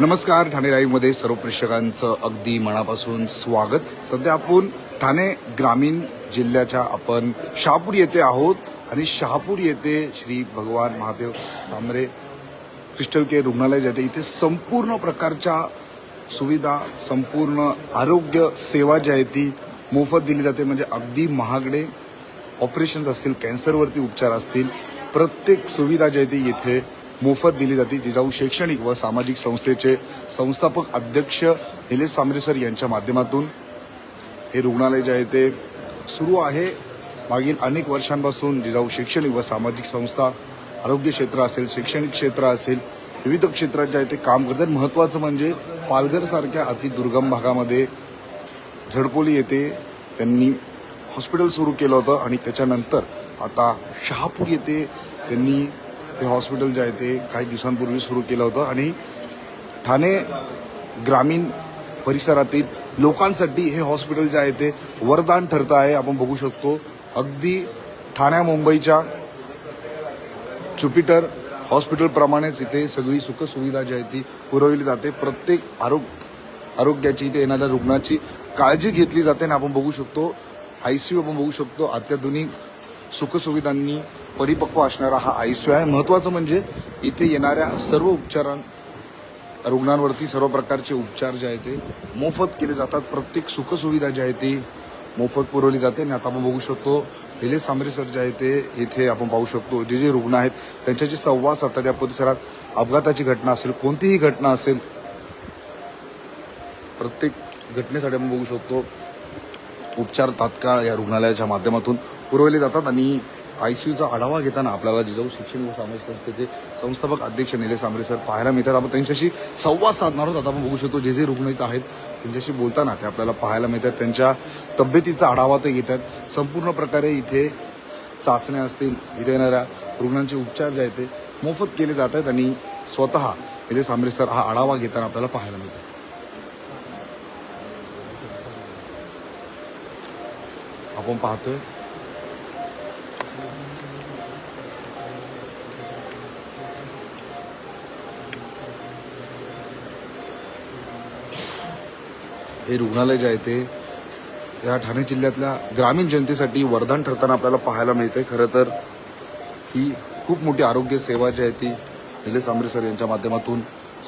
नमस्कार ठाणे लाईव्हमध्ये सर्व प्रेक्षकांचं अगदी मनापासून स्वागत. सध्या आपण ठाणे ग्रामीण जिल्ह्याच्या आपण शहापूर येथे आहोत आणि शहापूर येथे श्री भगवान महादेव सामरे क्रिस्टल केअर रुग्णालय जाते इथे संपूर्ण प्रकारच्या सुविधा संपूर्ण आरोग्य सेवा जी आहे ती मोफत दिली जाते. म्हणजे अगदी महागडे ऑपरेशन्स असतील कॅन्सरवरती उपचार असतील प्रत्येक सुविधा जी आहे ती येथे मोफत दिली जाते जिजाऊ शैक्षणिक व सामाजिक संस्थेचे संस्थापक अध्यक्ष निलेश सांबरे सर यांच्या माध्यमातून हे रुग्णालय जे आहे ते सुरू आहे. मागील अनेक वर्षांपासून जिजाऊ शैक्षणिक व सामाजिक संस्था आरोग्य क्षेत्र असेल शैक्षणिक क्षेत्र असेल विविध क्षेत्रात जे आहे ते काम करतात. महत्त्वाचं म्हणजे पालघरसारख्या अतिदुर्गम भागामध्ये झडपोली येथे त्यांनी हॉस्पिटल सुरू केलं होतं आणि त्याच्यानंतर आता शहापूर येथे त्यांनी हे हॉस्पिटल जे आहे ते काही दिवसांपूर्वी सुरू केलं होतं आणि ठाणे ग्रामीण परिसरातील लोकांसाठी हे हॉस्पिटल जे आहे ते वरदान ठरतं आहे. आपण बघू शकतो अगदी ठाण्या मुंबईच्या ज्युपिटर हॉस्पिटलप्रमाणेच इथे सगळी सुखसुविधा जी आहे ती पुरवली जाते. प्रत्येक आरोग्य आरोग्याची इथे येणाऱ्या रुग्णाची काळजी घेतली जाते आणि आपण बघू शकतो आय सी यू आपण बघू शकतो अत्याधुनिक सुखसुविधांनी परिपक्व असणारा हा आय सी आहे. महत्त्वाचं म्हणजे इथे येणाऱ्या सर्व उपचारां रुग्णांवरती सर्व प्रकारचे उपचार जे आहेत ते मोफत केले जातात. प्रत्येक सुखसुविधा जी आहे ती मोफत पुरवली जाते आणि आता आपण बघू शकतो निलेश सांबरे सर जे आहे ते इथे आपण पाहू शकतो. जे जे रुग्ण आहेत त्यांच्या जे संवाद साधतात. या परिसरात अपघाताची घटना असेल कोणतीही घटना असेल प्रत्येक घटनेसाठी आपण बघू शकतो उपचार तात्काळ या रुग्णालयाच्या माध्यमातून पुरवले जातात आणि आय सी यूचा आढावा घेताना आपल्याला जिजाऊ शिक्षण व सामाजिक संस्थेचे संस्थापक अध्यक्ष निलेश सांबरे सर पाहायला मिळतात. आपण त्यांच्याशी संवाद साधणार आहोत. आता आपण बघू शकतो जे जे रुग्ण इथं आहेत त्यांच्याशी बोलताना ते आपल्याला पाहायला मिळतात. त्यांच्या तब्येतीचा आढावा ते घेतात. संपूर्ण प्रकारे इथे चाचण्या असतील. इथे येणाऱ्या रुग्णांचे उपचार जे आहेत ते मोफत केले जात आहेत आणि स्वतः निलेश सांबरे सर हा आढावा घेताना आपल्याला पाहायला मिळतात. आपण पाहतोय हे रुग्णालय जे आहे ते या ठाणे जिल्ह्यातल्या ग्रामीण जनतेसाठी वरदान ठरताना आपल्याला पाहायला मिळते खरं तर ही खूप मोठी आरोग्य सेवा जी आहे ती निलेश सांबरे सर यांच्या माध्यमातून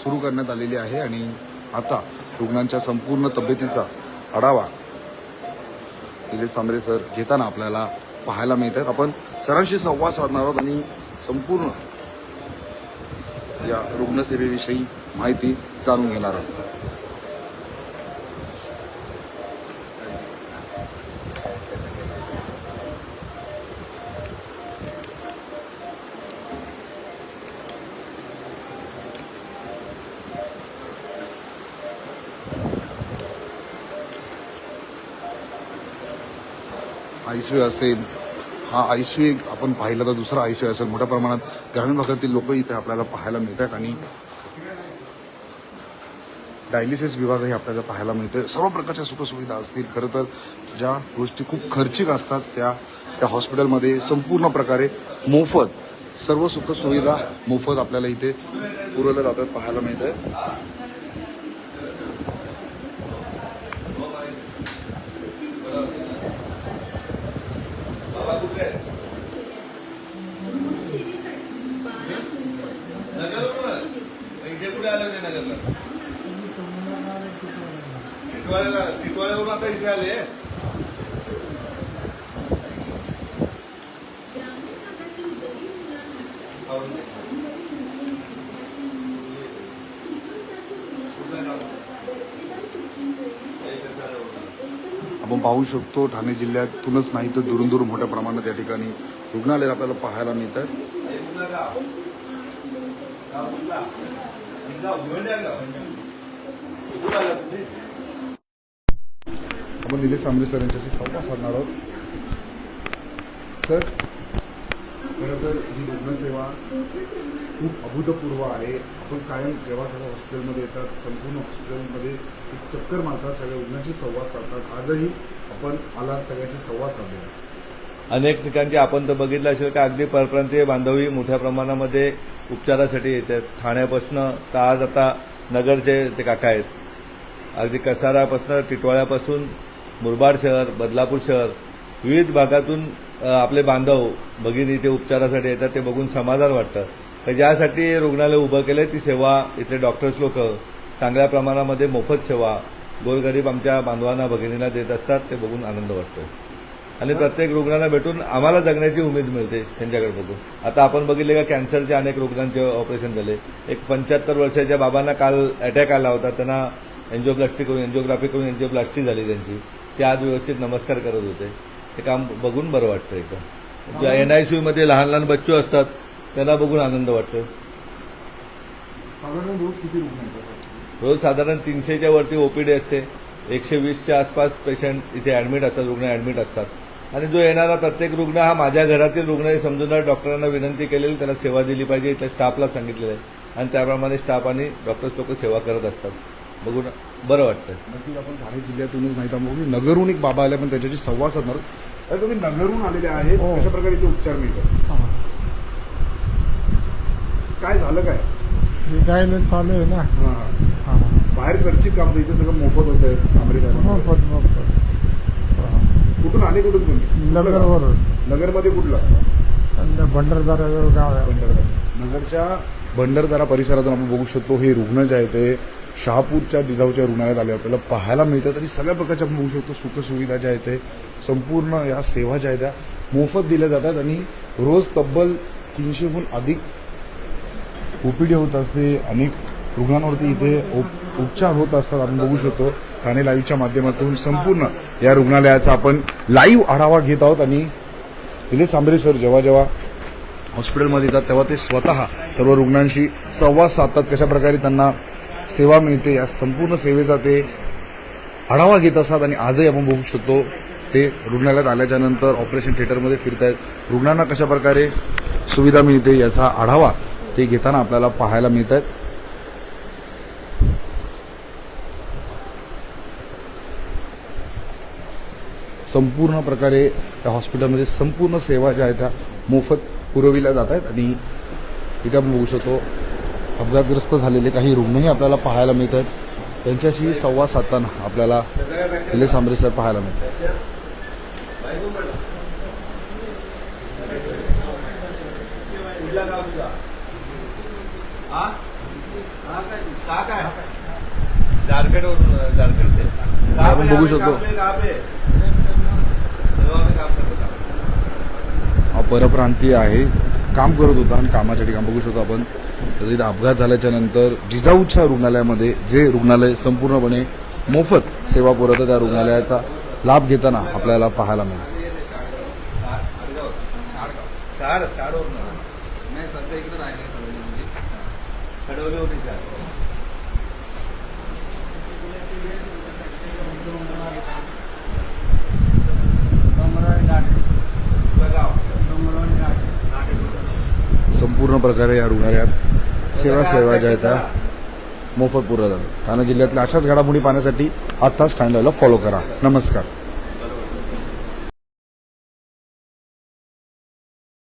सुरू करण्यात आलेली आहे आणि आता रुग्णांच्या संपूर्ण तब्येतीचा आढावा निलेश सांबरे सर घेताना आपल्याला पाहायला मिळत आहेत आपण सरांशी संवाद साधणार आहोत आणि संपूर्ण या रुग्णसेवेविषयी माहिती जाणून घेणार आहोत. आय सी यू असेल हा आय सी यू एक आपण पाहिलं तर दुसरा आय सी यू असेल मोठ्या प्रमाणात. ग्रामीण भागातील लोक इथे आपल्याला पाहायला मिळतात आणि डायलिसिस विभागही आपल्याला पाहायला मिळते सर्व प्रकारच्या सुखसुविधा असतील. खरं तर ज्या गोष्टी खूप खर्चिक असतात त्या त्या हॉस्पिटलमध्ये संपूर्ण प्रकारे मोफत सर्व सुखसुविधा मोफत आपल्याला इथे पुरवल्या जातात पाहायला मिळतं आहे कुठे आले होते नगरला टिटवाळ्याला टिटवाळ्यावरून आता इथे आले आपण पाहू शकतो ठाणे जिल्ह्यातूनच नाही तर दुरून दुरून मोठ्या प्रमाणात या ठिकाणी रुग्णालय आपल्याला पाहायला मिळतात आपण निलेश आंबरे सर यांच्याशी संवाद साधणार आहोत. सर खरं तर ही रुग्णसेवा खूप अभूतपूर्व आहे. आपण कायम जेव्हा जेव्हा हॉस्पिटलमध्ये येतात संपूर्ण हॉस्पिटलमध्ये एक चक्कर मारतात सगळ्या रुग्णांशी संवाद साधतात. आजही आपण आला सगळ्यांशी संवाद साधलेला अनेक ठिकाणचे आपण तर बघितलं असेल का अगदी परप्रांतीय बांधवी मोठ्या प्रमाणामध्ये उपचारासाठी येतात. ठाण्यापासनं तर आज आता नगरचे ते काका आहेत. अगदी कसारापासनं टिटवाळ्यापासून मुरबाड शहर बदलापूर शहर विविध भागातून आपले बांधव भगिनी इथे उपचारासाठी येतात ते बघून समाधान वाटतं. तर ज्यासाठी रुग्णालय उभं केलं ती सेवा इथले डॉक्टर्स लोक चांगल्या प्रमाणामध्ये मोफत सेवा गोरगरीब आमच्या बांधवांना भगिनींना देत असतात ते बघून आनंद वाटतो. आणि प्रत्येक रुग्णांना भेटून आम्हाला जगण्याची उमेद मिळते त्यांच्याकडे बघून. आता आपण बघितले का कॅन्सरचे अनेक रुग्णांचे ऑपरेशन झाले. एक पंच्याहत्तर वर्षाच्या बाबांना काल अटॅक आला होता त्यांना एन्जिओप्लास्टी करून एन्जिओग्राफी करून एन्जिओप्लास्टी झाली त्यांची. ते आज व्यवस्थित नमस्कार करत होते. ते काम बघून बरं वाटतं एकदम ज्या एन आयमध्ये लहान लहान बच्चू असतात त्यांना बघून आनंद वाटतो साधारण रोज किती रुग्ण येतात रोज साधारण तीनशेच्या वरती ओपीडी असते. एकशे वीसच्या आसपास पेशंट इथे ॲडमिट असतात रुग्ण ॲडमिट असतात. आणि जो येणारा प्रत्येक रुग्ण हा माझ्या घरातील रुग्ण हे समजून डॉक्टरांना विनंती केलेली त्याला सेवा दिली पाहिजे इथल्या स्टाफला सांगितलेलं आहे. आणि त्याप्रमाणे स्टाफ आणि डॉक्टर्स लोक सेवा करत असतात. बघून बरं वाटतं नक्कीच आपण ठाणे जिल्ह्यातूनच माहिती आहे. नगरहून एक बाबा आले पण त्याच्याशी संवाद साधणार. तर तुम्ही नगरहून आलेले आहेत हो. कशा प्रकारे इथे उपचार मिळतात? हा. काय झालं काय? हे गायनं चालू आहे ना. हा, हा. हा. बाहेर खर्चित काम तर इथे सगळं मोफत होत आहे मोफत मोफत. हा. कुठून आले कुठून तुम्ही? नगरवरून. नगरमध्ये कुठलं? भंडारदारा गाव आहे. भंडारदरा. नगरच्या भंडारदरा परिसरातून आपण बघू शकतो हे रुग्ण जे आहे ते शहापूरच्या जिजाऊच्या रुग्णालयात आले. आपल्याला पाहायला मिळतात आणि सगळ्या प्रकारच्या आपण बघू शकतो. सुखसुविधा ज्या आहेत ते संपूर्ण या सेवा ज्या आहेत त्या मोफत दिल्या जातात. आणि रोज तब्बल तीनशेहून अधिक ओपीडी होत असते. अनेक रुग्णांवरती इथे उप- उपचार होत असतात. आपण बघू शकतो. ठाणे लाईव्हच्या माध्यमातून संपूर्ण या रुग्णालयाचा आपण लाईव्ह आढावा घेत आहोत. आणि निलेश सांबरे सर जेव्हा जेव्हा हॉस्पिटलमध्ये येतात तेव्हा ते स्वतः सर्व रुग्णांशी संवाद साधतात. कशा प्रकारे त्यांना सेवा मिळते या संपूर्ण सेवेचा ते आढावा घेत असतात आणि आजही आपण बघू शकतो ते रुग्णालयात आल्याच्यानंतर ऑपरेशन थिएटरमध्ये फिरतायत. रुग्णांना कशा प्रकारे सुविधा मिळते याचा आढावा ते घेताना आपल्याला पाहायला मिळत आहेत संपूर्ण प्रकारे त्या हॉस्पिटलमध्ये संपूर्ण सेवा ज्या आहेत त्या मोफत पुरविल्या जात आहेत आणि इथे आपण बघू शकतो अपघातग्रस्त झालेले काही रुग्णही आपल्याला पाहायला मिळत आहेत त्यांच्याशी संवाद साधताना आपल्याला निलेश आंबरे सर पाहायला मिळत आहेत आपण बघू शकतो. हा परप्रांती आहे. काम करत होता आणि कामाच्या ठिकाणी बघू शकतो आपण. तर अपघात झाल्याच्यानंतर जिजाऊच्या रुग्णालयामध्ये जे रुग्णालय संपूर्णपणे मोफत सेवा पुरवतं त्या रुग्णालयाचा लाभ घेताना आपल्याला पाहायला मिळेल. शाड शाडवरून नाही सध्या इकडे राहिले खडोली म्हणजे खडवली होती त्या कुठलं गाव संपूर्ण प्रकारे या रुग्णालयात सेवा सेवा ज्या आहेत त्या मोफत जातात ठाणे जिल्ह्यातल्या अशाच घडामोडी पाहण्यासाठी आत्ताच ठाण्याला फॉलो करा. नमस्कार.